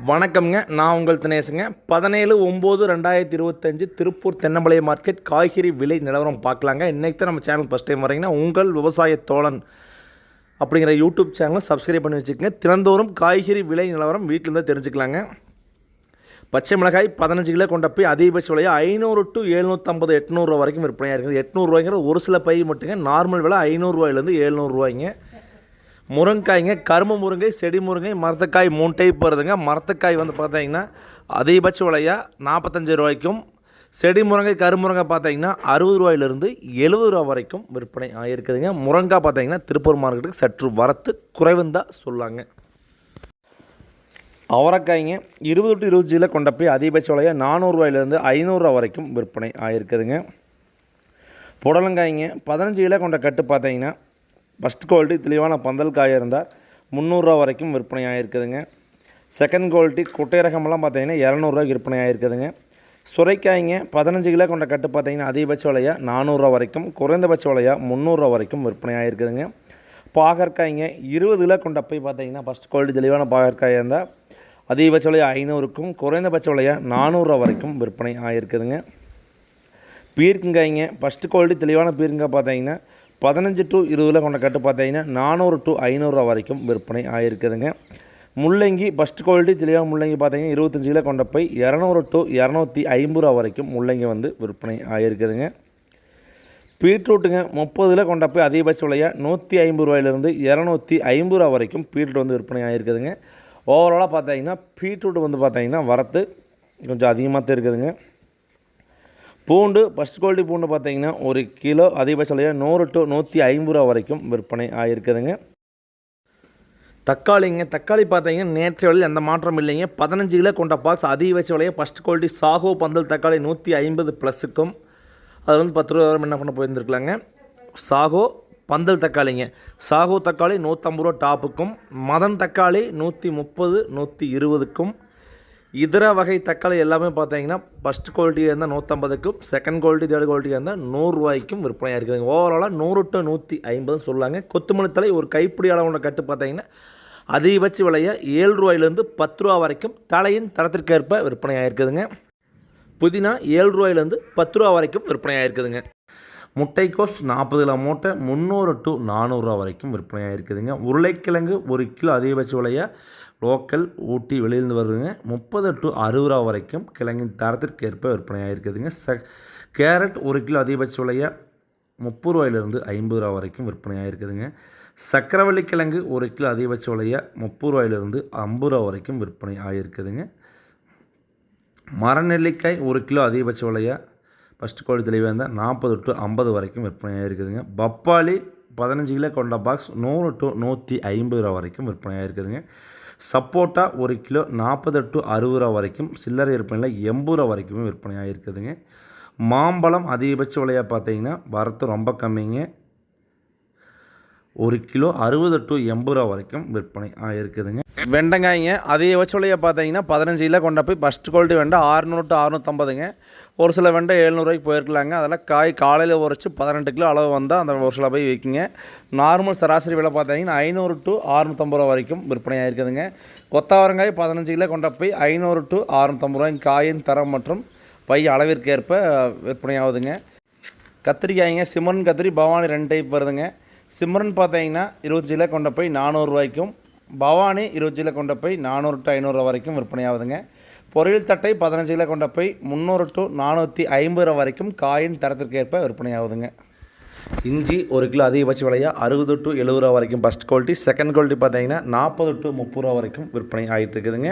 வணக்கம்ங்க. நான் உங்கள் தினேசுங்க. பதினேழு ஒம்பது ரெண்டாயிரத்தி இருபத்தஞ்சு திருப்பூர் தென்னம்பாளையம் மார்க்கெட் காய்கறி விலை நிலவரம் பார்க்கலாங்க. இன்றைக்கு தான் நம்ம சேனல் ஃபஸ்ட் டைம் வரீங்கன்னா உங்கள் விவசாய தோழன் அப்படிங்கிற யூடியூப் சேனலை சப்ஸ்கிரைப் பண்ணி வச்சுக்கோங்க. தினந்தோறும் காய்கறி விலை நிலவரம் வீட்டிலேருந்து தெரிஞ்சுக்கலாங்க. பச்சை மிளகாய் பதினஞ்சு கிலோ கொண்ட போய் அதிகபட்ச விலையை ஐநூறு டு எழுநூற்றம்பது எட்நூறுரூவா வரைக்கும் விற்பனையாக இருக்குது. எட்நூறுரூவாய்ங்கிறது ஒரு சில பை மட்டுங்க. நார்மல் விலை ஐநூறுரூவாயிலேருந்து எழுநூறுவாய்ங்க முருங்காய்ங்க கரும்பு முருங்கை செடி முருங்கை மரத்தக்காய் மூணு டைப் வருதுங்க. மரத்தக்காய் வந்து பார்த்தீங்கன்னா அதிகபட்ச விலையாக நாற்பத்தஞ்சு ரூபாய்க்கும் செடி முருங்கை கருமுருங்கை பார்த்தீங்கன்னா அறுபது ரூபாயிலிருந்து எழுபது ரூபா வரைக்கும் விற்பனை ஆகிருக்குதுங்க முருங்காய் பார்த்தீங்கன்னா திருப்பூர் மார்க்கெட்டுக்கு சற்று வரத்து குறைவுன்னு தான் சொல்லாங்க. அவரைக்காய்ங்க இருபது டு இருபது ஜியில் கொண்ட போய் அதிகபட்ச விலையாக நானூறுரூவாயிலேருந்து ஐநூறுரூவா வரைக்கும் விற்பனை ஆகிருக்குதுங்க புடலங்காய்ங்க பதினஞ்சு கிலோ கொண்ட கட்டு பார்த்தீங்கன்னா ஃபஸ்ட் குவாலிட்டி தெளிவான பந்தல் காயாக இருந்தால் முந்நூறுரூவா வரைக்கும் விற்பனை ஆகிருக்குதுங்க செகண்ட் குவாலிட்டி குட்டை ரகமெல்லாம் பார்த்தீங்கன்னா இரநூறுவாய்க்கு விற்பனை ஆகிருக்குதுங்க சுரைக்காய்ங்க பதினஞ்சு கிலோ கொண்ட கட்டு பார்த்தீங்கன்னா அதிகபட்ச விலையாக நானூறுரூவா வரைக்கும் குறைந்தபட்ச விலையாக முந்நூறுரூவா வரைக்கும் விற்பனை ஆகிருக்குதுங்க பாகற்காய்ங்க இருபது கிலோ கொண்ட போய் பார்த்தீங்கன்னா ஃபஸ்ட் குவாலிட்டி தெளிவான பாகற்காயாக இருந்தால் அதிகபட்ச விலையாக ஐநூறுக்கும் குறைந்தபட்ச விலையாக நானூறுரூவா வரைக்கும் விற்பனை ஆகிருக்குதுங்க பீர்க்குங்காய்ங்க ஃபஸ்ட்டு குவாலிட்டி தெளிவான பீர்க்கங்காய் பார்த்தீங்கன்னா பதினஞ்சு டு இருபதில் கொண்ட கட்டு பார்த்தீங்கன்னா நானூறு டு ஐநூறுரூவா வரைக்கும் விற்பனை ஆகிருக்குதுங்க முள்ளங்கி ஃபஸ்ட் குவாலிட்டி தெளிவாக முள்ளங்கி பார்த்தீங்கன்னா இருபத்தஞ்சு கிலோ கொண்ட போய் இரநூறு டு இரநூத்தி ஐம்பது ரூபா வரைக்கும் முள்ளங்கி வந்து விற்பனை ஆகிருக்குதுங்க பீட்ரூட்டுங்க முப்பதில் கொண்ட போய் அதிகபட்ச விலையாக நூற்றி ஐம்பது ரூபாயிலிருந்து இரநூத்தி ஐம்பது ரூபா வரைக்கும் பீட்ரூட் வந்து விற்பனை ஆகிருக்குதுங்க ஓவராலாக பார்த்தீங்கன்னா பீட்ரூட் வந்து பார்த்தீங்கன்னா வரத்து கொஞ்சம் அதிகமாக தான் இருக்குதுங்க. பூண்டு ஃபஸ்ட் குவாலிட்டி பூண்டு பார்த்தீங்கன்னா ஒரு கிலோ அதிகபட்ச விலையாக நூறு டு நூற்றி ஐம்பது ரூபா வரைக்கும் விற்பனை ஆகிருக்குதுங்க தக்காளிங்க தக்காளி பார்த்தீங்கன்னா நேற்றைய விலையில் எந்த மாற்றம் இல்லைங்க. பதினஞ்சு கிலோ கொண்ட பாக்ஸ் அதிகபட்ச விலையை ஃபஸ்ட் குவாலிட்டி சாகோ பந்தல் தக்காளி நூற்றி ஐம்பது ப்ளஸுக்கும் அது வந்து பத்து ரூபா என்ன பண்ண போயிருந்துருக்கலாங்க. சாகோ பந்தல் தக்காளிங்க. சாகோ தக்காளி நூற்றம்பது ரூபா டாப்புக்கும் மதன் தக்காளி நூற்றி முப்பது நூற்றி இருபதுக்கும் இதர வகை தக்காளி எல்லாமே பார்த்தீங்கன்னா ஃபஸ்ட் குவாலிட்டியாக இருந்தால் நூற்றம்பதுக்கும் செகண்ட் குவாலிட்டி தேர்ட் குவாலிட்டியாக இருந்தால் நூறுரூவாய்க்கும் விற்பனையாக இருக்குதுங்க ஓவராலாக நூறு டு நூற்றி ஐம்பதுன்னு சொல்லுவாங்க கொத்துமல்லி தலை ஒரு கைப்பிடி அளவுள்ள கட்டு பார்த்தீங்கன்னா அதிகபட்ச விலையை ஏழு ரூபாயிலேருந்து பத்து ரூபா வரைக்கும் தலையின் தரத்திற்கேற்ப விற்பனையாக இருக்குதுங்க. புதினா ஏழு ரூபாயிலேருந்து பத்து ரூபா வரைக்கும் விற்பனையாக இருக்குதுங்க. முட்டைக்கோஸ் நாற்பது கிலோ மூட்டை முந்நூறு டு நானூறுரூவா வரைக்கும் விற்பனையாக இருக்குதுங்க. உருளைக்கிழங்கு ஒரு கிலோ அதிகபட்ச விலையாக லோக்கல் ஊட்டி வெளியிலிருந்து வருதுங்க. முப்பது டு அறுபது ரூபா வரைக்கும் கிழங்கின் தரத்திற்கேற்ப விற்பனையாக இருக்குதுங்க ச கேரட் ஒரு கிலோ அதிகபட்ச விலையாக முப்பது ரூபாயிலிருந்து ஐம்பது ரூபா வரைக்கும் விற்பனையாக இருக்குதுங்க சக்கரவள்ளி கிழங்கு ஒரு கிலோ அதிகபட்ச விலையாக முப்பது ரூபாயிலிருந்து ஐம்பது ரூபா வரைக்கும் விற்பனை ஆகியிருக்குதுங்க மரநெல்லிக்காய் ஒரு கிலோ அதிகபட்ச விலையாக ஃபஸ்ட் கோழி தெளிவாக இருந்தால் நாற்பது டு ஐம்பது வரைக்கும் விற்பனையாக இருக்குதுங்க பப்பாளி பதினஞ்சு கிலோ கொண்ட பாக்ஸ் நூறு டு நூற்றி ஐம்பது ரூபா வரைக்கும் விற்பனையாக இருக்குதுங்க சப்போட்டா ஒரு கிலோ நாற்பது டு அறுபது ரூபா வரைக்கும் சில்லறை விற்பனையில் எண்பது ரூபா வரைக்குமே விற்பனையாக இருக்குதுங்க. மாம்பழம் அதிகபட்ச விலையாக பார்த்தீங்கன்னா வரத்து ரொம்ப கம்மிங்க. ஒரு கிலோ அறுபது டு எண்பது ரூபா வரைக்கும் விற்பனை ஆகிருக்குதுங்க வெண்டைக்காய்ங்க அதிகபட்ச விலையை பார்த்தீங்கன்னா பதினஞ்சு கிலோ கொண்ட போய் ஃபஸ்ட் குவாலிட்டி வெண்டை ஆறுநூறு டு அறுநூற்றம்பதுங்க ஒரு சில வெண்டை எழுநூறுவாய்க்கு போயிருக்கலாங்க. அதெல்லாம் காய் காலையில் உரைச்சி பதினெட்டு கிலோ அளவு வந்தால் அந்த ஒரு சில போய் விற்குங்க. நார்மல் சராசரி விலை பார்த்தீங்கன்னா ஐநூறு டு அறுநூத்தம்பது ரூபா வரைக்கும் விற்பனை ஆகிருக்குதுங்க கொத்தவரங்காய் பதினஞ்சு கிலோ கொண்ட போய் ஐநூறு டு அறுநூத்தம்பது ரூபாய்க்கு காயின் தரம் மற்றும் பை அளவிற்கு ஏற்ப விற்பனை ஆகுதுங்க. கத்திரிக்காய்ங்க சிம்மரன் கத்திரி பவானி ரெண்டு டைப் வருதுங்க. சிம்மரன் பார்த்தீங்கன்னா இருபது கிலோ கொண்ட போய் நானூறுரூவாய்க்கும் பவானி இருபது கிலோ கொண்ட போய் நானூறு டு ஐநூறுரூவா வரைக்கும் விற்பனை ஆகுதுங்க. பொரியல் தட்டை பதினஞ்சு கிலோ கொண்ட போய் முந்நூறு டு நானூற்றி ஐம்பது ரூபா வரைக்கும் காயின் தரத்திற்கு ஏற்ப விற்பனை ஆகுதுங்க இஞ்சி ஒரு கிலோ அதிகபட்ச விலையாக அறுபது டு எழுபது ரூபா வரைக்கும் ஃபஸ்ட் குவாலிட்டி செகண்ட் குவாலிட்டி பார்த்தீங்கன்னா நாற்பது டு முப்பது ரூபா வரைக்கும் விற்பனை ஆகிட்டு இருக்குதுங்க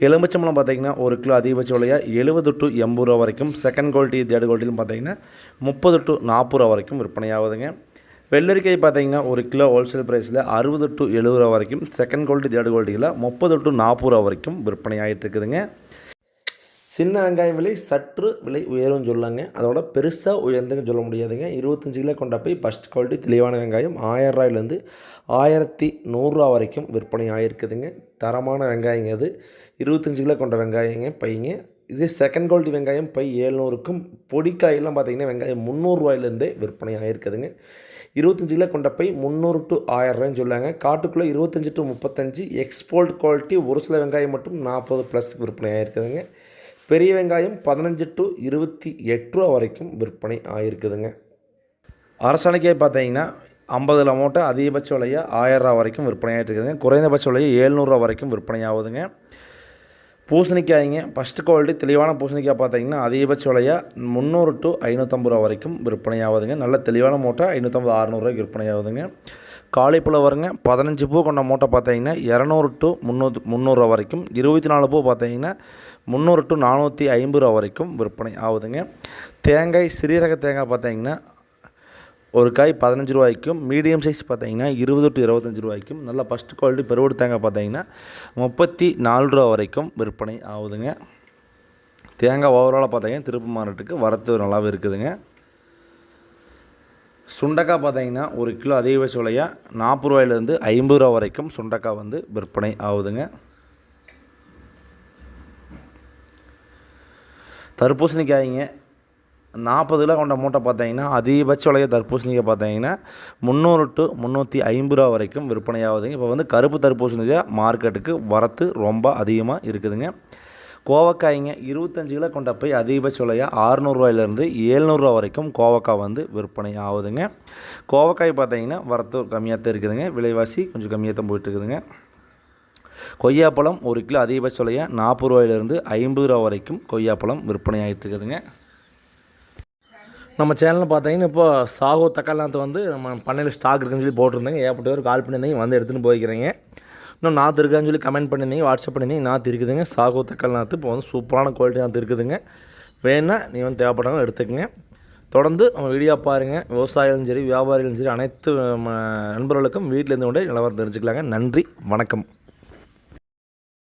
எலுமிச்சம்பழம் பார்த்தீங்கன்னா ஒரு கிலோ அதிகபட்ச விலையாக எழுபது டு எண்பது ரூபா வரைக்கும் செகண்ட் குவாலிட்டி தேர்ட் குவாலிட்டிலும் பார்த்தீங்கன்னா முப்பது டு நாற்பது ரூபா வரைக்கும் விற்பனை ஆகுதுங்க வெள்ளரிக்காய் பார்த்தீங்கன்னா ஒரு கிலோ ஹோல்சேல் ப்ரைஸில் அறுபது டு எழுபது ரூபா வரைக்கும். செகண்ட் குவாலிட்டி தேர்ட் குவாலிட்டியில் முப்பது டு நாற்பது ரூபா வரைக்கும் விற்பனை ஆகிட்டு இருக்குதுங்க சின்ன வெங்காயம் விலை சற்று விலை உயரும் சொல்லாங்க அதோட பெருசாக உயர்ந்துன்னு சொல்ல முடியாதுங்க. இருபத்தஞ்சு கிலோ கொண்ட போய் ஃபஸ்ட் குவாலிட்டி தெளிவான வெங்காயம் ஆயிரம் ரூபாயிலேருந்து ஆயிரத்தி நூறுரூவா வரைக்கும் விற்பனை ஆகிருக்குதுங்க தரமான வெங்காயங்க அது. இருபத்தஞ்சு கிலோ கொண்ட வெங்காயங்க பையங்க இதே செகண்ட் குவாலிட்டி வெங்காயம் பை ஏழ்நூறுக்கும் பொடிக்காயெல்லாம் பார்த்தீங்கன்னா வெங்காயம் முந்நூறுரூவாயிலேருந்தே விற்பனை ஆகிருக்குதுங்க இருபத்தஞ்சு கிலோ கொண்ட பை முந்நூறு டு ஆயிரம் ரூபாய்ன்னு சொல்லுவாங்க. காட்டுக்குள்ளே இருபத்தஞ்சி டு முப்பத்தஞ்சு எக்ஸ்போர்ட் குவாலிட்டி ஒரு சில வெங்காயம் மட்டும் நாற்பது ப்ளஸ் விற்பனை ஆகிருக்குதுங்க பெரிய வெங்காயம் பதினஞ்சு டு இருபத்தி எட்டு ரூபா வரைக்கும் விற்பனை ஆகிருக்குதுங்க அரசாணைக்கே பார்த்தீங்கன்னா ஐம்பதுல மூட்டை அதிகபட்ச விலையை ஆயிரரூவா வரைக்கும் விற்பனை ஆகிட்டு இருக்குதுங்க. குறைந்தபட்ச விலையை ஏழ்நூறுரூவா வரைக்கும் விற்பனை ஆகுதுங்க பூசணிக்காய்ங்க. ஃபஸ்ட்டு குவாலிட்டி தெளிவான பூசணிக்காய் பார்த்தீங்கன்னா அதிகபட்ச விலையாக முந்நூறு டு ஐநூற்றம்பது ரூபா வரைக்கும் விற்பனை ஆகுதுங்க நல்ல தெளிவான மூட்டை ஐநூற்றம்பது அறநூறுவாய்க்கு விற்பனை ஆகுதுங்க காலிப்பழம் வருங்க பதினஞ்சு பூ கொண்ட மூட்டை பார்த்தீங்கன்னா இரநூறு டு முந்நூறு முந்நூறுரூவா வரைக்கும் இருபத்தி நாலு பூ பார்த்தீங்கன்னா முந்நூறு டு நானூற்றி ஐம்பது ரூபா வரைக்கும் விற்பனை ஆகுதுங்க. தேங்காய் சிறீரக தேங்காய் பார்த்தீங்கன்னா ஒரு காய் பதினஞ்சு ரூபாய்க்கும் மீடியம் சைஸ் பார்த்தீங்கன்னா இருபது டு இருபத்தஞ்சி ரூபாய்க்கும் நல்ல ஃபஸ்ட்டு குவாலிட்டி பெருவடு தேங்காய் பார்த்தீங்கன்னா முப்பத்தி நாலு ரூபா வரைக்கும் விற்பனை ஆகுதுங்க. தேங்காய் ஓவராலாக பார்த்தீங்கன்னா திருப்பு மார்க்கெட்டுக்கு வரத்து நல்லாவே இருக்குதுங்க. சுண்டக்காய் பார்த்தீங்கன்னா ஒரு கிலோ அதிகபட்ச விலையாக நாற்பது ரூபாயிலேருந்து ஐம்பது ரூபா வரைக்கும் சுண்டக்காய் வந்து விற்பனை ஆகுதுங்க. தர்பூசணிக்காய்ங்க நாற்பது கிலோ கொண்ட மூட்டை பார்த்தீங்கன்னா அதிகபட்ச விலைய தர்பூசணிக்கு பார்த்தீங்கன்னா முந்நூறு டு முந்நூற்றி ஐம்பது ரூபா வரைக்கும் விற்பனை ஆகுதுங்க இப்போ வந்து கருப்பு தர்பூசணிக்காய் மார்க்கெட்டுக்கு வரத்து ரொம்ப அதிகமாக இருக்குதுங்க. கோவக்காய்ங்க இருபத்தஞ்சு கிலோ கொண்ட போய் அதிகபட்ச விலையாக ஆறுநூறுவாயிலேருந்து ஏழ்நூறுரூவா வரைக்கும் கோவக்காய் வந்து விற்பனை ஆகுதுங்க. கோவக்காய் பார்த்தீங்கன்னா வரத்து கம்மியாக தான் இருக்குதுங்க. விலைவாசி கொஞ்சம் கம்மியாக தான் போயிட்டுருக்குதுங்க. கொய்யாப்பழம் ஒரு கிலோ அதிகபட்ச விலையாக நாற்பது ரூபாயிலேருந்து ஐம்பது ரூபா வரைக்கும் கொய்யாப்பழம் விற்பனை ஆகிட்டு இருக்குதுங்க நம்ம சேனலில் பார்த்தீங்கன்னா இப்போ சாகோ தக்காளி நாற்று வந்து நம்ம பண்ணையில் ஸ்டாக் இருக்குன்னு சொல்லி போட்டிருந்தேங்க. ஏற்பட்ட ஒரு கால் பண்ணியிருந்தீங்க. வந்து எடுத்துகிட்டு போய்க்கிறீங்க. இன்னும் நாற்று இருக்கான்னு சொல்லி கமெண்ட் பண்ணியிருந்தீங்க. வாட்ஸ்அப் பண்ணியிருந்தீங்க. நாற்று இருக்குதுங்க. சாகோ தக்காளி நாற்று இப்போ வந்து சூப்பரான குவாலிட்டி நாற்று இருக்குதுங்க. வேணால் நீ வந்து தேவைப்பட்டாலும் எடுத்துக்கங்க. தொடர்ந்து நம்ம வீடியோ பாருங்கள் விவசாயிகளும் சரி வியாபாரிகளும் சரி அனைத்து நண்பர்களுக்கும் வீட்டிலேருந்து கொண்டே நிலவரம் தெரிஞ்சுக்கலாங்க. நன்றி. வணக்கம்.